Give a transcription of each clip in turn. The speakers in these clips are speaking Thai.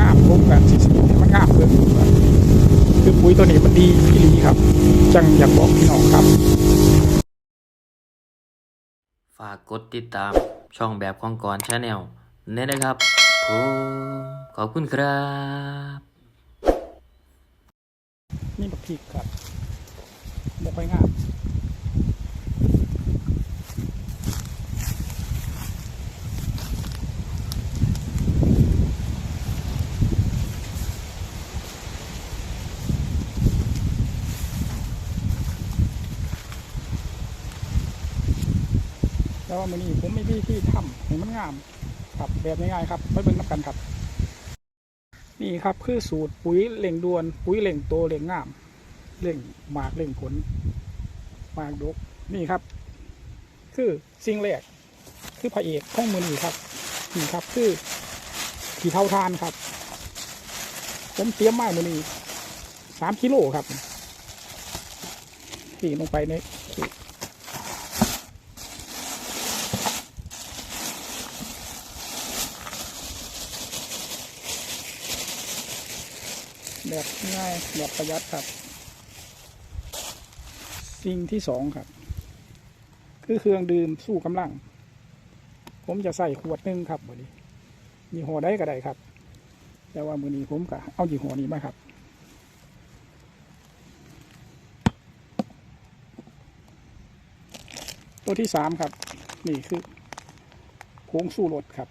งามผมกันสิมันงามเกินคือปุ๋ยตัวนี้มันดีอีหลีครับ จังอยากบอกพี่น้องครับ ฝากกดติดตามช่องแบบของกรชาแนลเนี่ยนะครับผมขอบคุณครับนี่บักพริกครับบอกไปงาม แล้ววันนี้ผมไม่พี่ที่ทำให้มันงามครับแบบง่ายๆครับไม่เป็นนักกันครับ นี่ครับคือสูตรปุ๋ยเหล่งดวน ปุ๋ยเหล่งโตเหล่งงามเหล่งหมากเหล่งผลหมากดกนี่ครับ คือสิ่งแรกคือพระเอกของมือนี่ครับนี่ครับคือขี่เท่าทานครับ ผมเตรียมมามือนี้สามกิโลครับที่ลงไปใน แบบง่ายแบบประหยัดครับ สิ่งที่สองครับ คือเครื่องดื่มสู้กำลัง ผมจะใส่ขวดหนึงครับมือนี้ยี่ห้อได้ก็ได้ครับ แต่ว่ามือนี้ผมก็เอายี่ห้อนี้มาครับ ตัวที่สามครับ นี่คือโค้งสู้รถครับ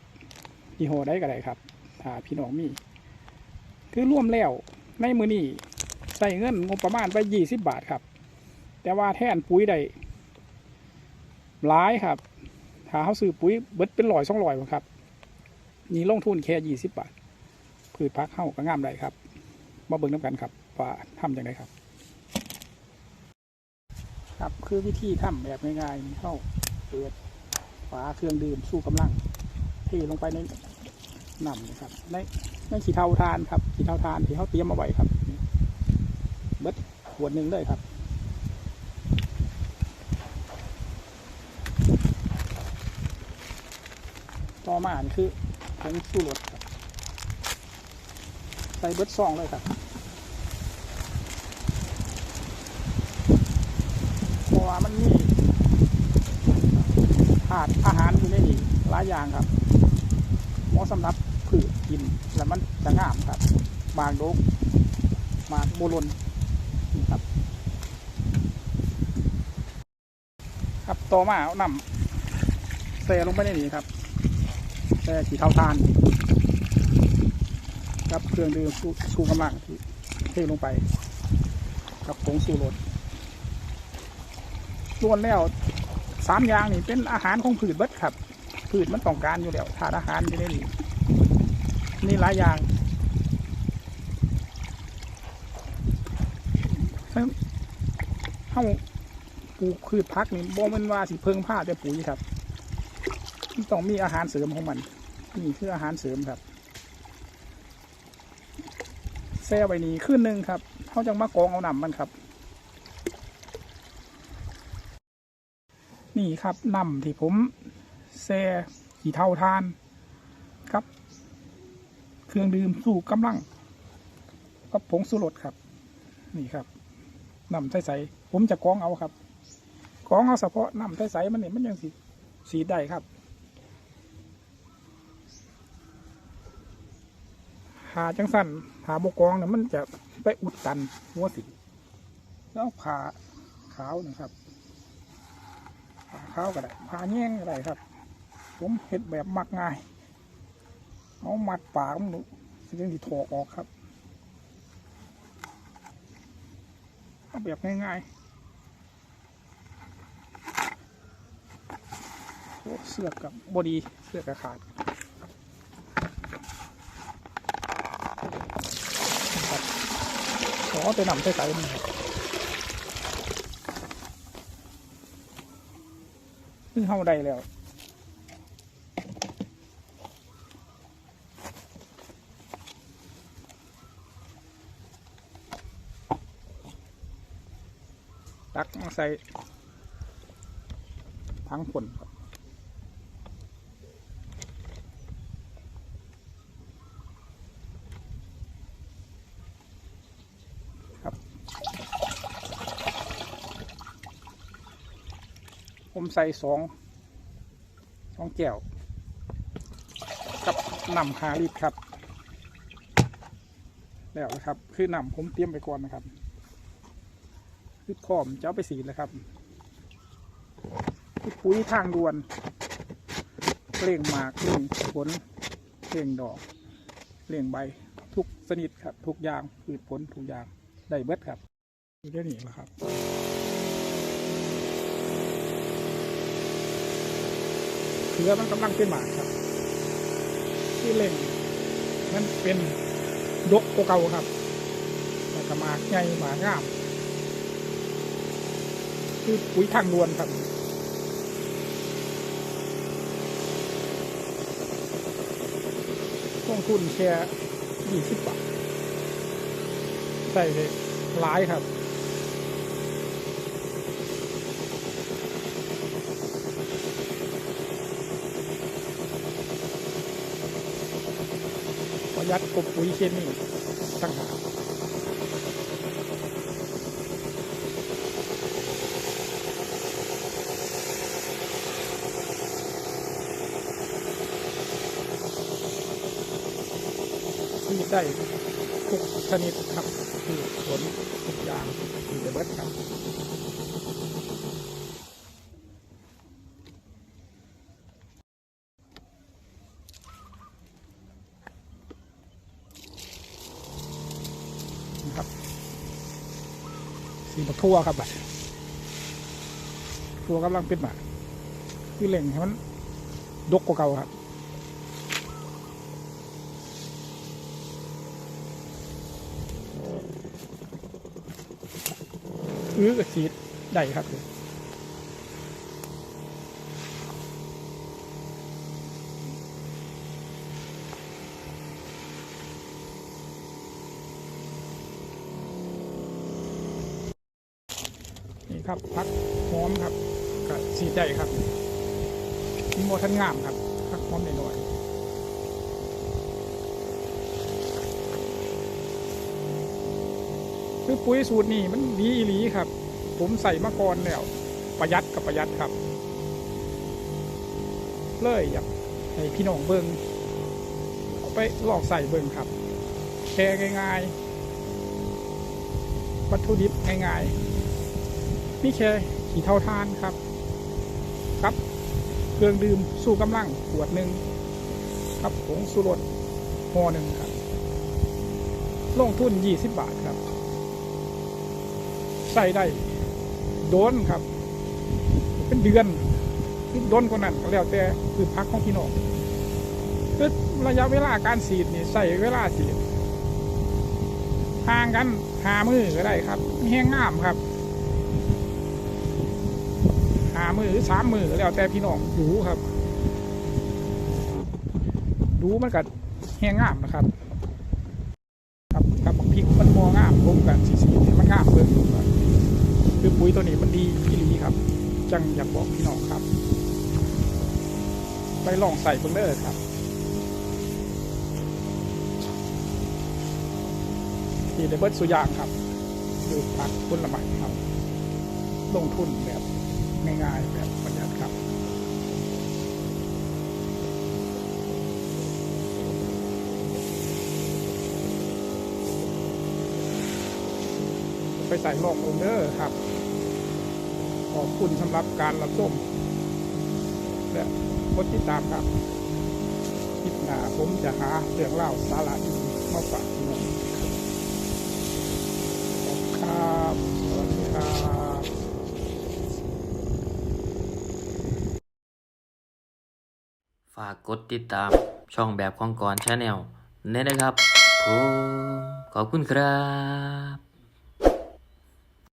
ยี่ห้อได้ก็ได้ครับถ้าพี่น้องมี คือร่วมแล้ว ในมือนี้ใส่เงินงบประมาณไปยี่สิบบาทครับ แต่ว่าแทนปุ๋ยได้หลายครับถ้าเขาซื้อปุ๋ยเบิดเป็นร้อยสองร้อยครับ นี่ลงทุนแค่ยี่สิบบาทพืชพักเข้าก็งามได้ครับมาเบิ่งน้ำกันครับว่าทำอย่างไรครับ ครับคือวิธีทำแบบง่ายๆเข้าเปิดฝาเครื่องดื่มสู้กำลังเทลงไปในน้ำนะครับใน ในขีเทาทานครับขีเทาทานที่เขาเตรียมมาไว้ครับเบิดขวดหนึ่งเลยครับต่อมาอันคือผงสูรสครับใส่เบิดซองเลยครับเพราะว่ามันมีอาหารอาหารอยู่ในนี้หลายอย่างครับเหมาะสำหรับ ผืชกิน แล้วมันจะงามครับ บางโดกบางโบลนนี่ครับ ครับต่อมาเอานำใส่ลงไปในนี้ครับใส่ขี้เท่าทานกับเครื่องดื่มชูชูกำลังที่เทลงไป กับผงสูรสล้วนแล้วสามอย่างนี่เป็นอาหารของผืดเบิดครับ ผืดมันต้องการอยู่แล้วทานอาหารอยู่ในนี้ นี่หลายอย่างซึ่งเข้าปลูกพืชพักนี่บ่แมันว่าสิเพิ่งผ้าแต่ปุ๋ยครับมันต้องมีอาหารเสริมของมัน นี่คืออาหารเสริมครับแซ่ไว้นี้ขึ้นหนึ่งครับเขาจังมากองเอานำมันครับ นี่ครับนำที่ผมแซ่ขี่เท่าทานครับเค รื่องดื่มสู้กำลังกับผงสุรสครับ นี่ครับน้ำใสๆผมจะกองเอาครับกองเอาเฉพาะน้ำใสๆมันเนี่ยมันยังสีสีได้ครับหาจังสันหาบกองเนี่ยมันจะไปอุดตันหัวสีแล้วผ่าขาวนะครับผ่าขาวก็ได้ผ่าแง่งก็ได้ครับ ผมเห็ดแบบมักง่าย เอามัดปากมันดูสิ่งที่ถอกออกครับ เอาแบบง่ายๆเสือกกับบอดีเสือกกับขาดขอไปนำใส่ใส่นครับซึ่งเข้าได้แล้ว ตักใส่ทั้งผลครับผมใส่สองสองแก้วกับน้ำฮาลิตครับ แล้วนะครับ คือน้ำผมเตรียมไปก่อนนะครับ คือพร้อมจะเอาไปสีแล้วครับคือปุ๋ยทางด่วนเร่งหมากเร่งผลเร่งดอกเร่งใบ ทุกชนิดครับ ทุกอย่างพืชผลทุกอย่างได้เบิดครับนี่ก็นี่แหละครับเขือมันกำลังเป็นหมากครับ ที่เล่งมันเป็นดกโกเก่าครับแต่ก็หมากใหญ่หมากงาม คือปุ๋ยทางด่วนครับต้องทุนแค่ยี่สิบบาทใส่เลยหลายครับประหยัดกบปุ๋ยเคมีตั้งหาก ได้ทุกชนิดครับคือผลทุกอย่างที่จะเบิดครับครับสีบักทั่วครับบัดทั่วกำลังเป็นหมาคือเล่งให้มันดกกว่าเก่าครับ อื้อกระสีดได้ครับนี่ครับพักหอมครับก็สีดได้ครับมีโมทันงามครับพักหอมหน่อยๆคือ ปุ๋ยสูตรนี้มันดีอีหลีครับ ผมใส่มาก่อนแล้วประหยัดกับประหยัดครับ เลยอยากให้พี่น้องเบิงเอาไปลองใส่เบิงครับแค่ง่ายๆ วัตถุดิบง่ายๆนี่แค่ขี่เท่าทานครับ ครับ เครื่องดื่มสู้กำลังขวดหนึ่งครับผงสุรสห่อหนึ่งครับ ลงทุน 20 บาทครับ ใส่ได้ โดนครับ เป็นเดือนคือโดนกว่านั้นก็แล้วแต่คือพักของพี่น้องคือระยะเวลาการสีดนี่ใส่เวลาสีดห่างกันหามือก็ได้ครับแห้งงามครับหามือหรือสามมือก็แล้วแต่พี่น้องดูครับ ดูมันก็แห้งงามนะครับ ครับกับพริกมันมองามผมกันสีสีมันงามเบิ่ง คือปุ๋ยตัวนี้มันดีอีหลีครับ จังอยากบอกพี่น้องครับ ไปลองใส่เบิ้งเด้อครับที่ได้เบิลสุยางครับคือผักผลไมครับ ลงทุนแบบง่ายๆแบบ ไปใส่ลองลงเด้อครับ ขอบคุณสำหรับการรับชมและกดติดตามครับคลิปหน้าผมจะหาเรื่องเล่าสาระดีๆมาฝากพี่น้องครับสวัสดีครับฝากกดติดตามช่องแบบของกรชาแนลเนี่ยนะครับผมขอบคุณครับ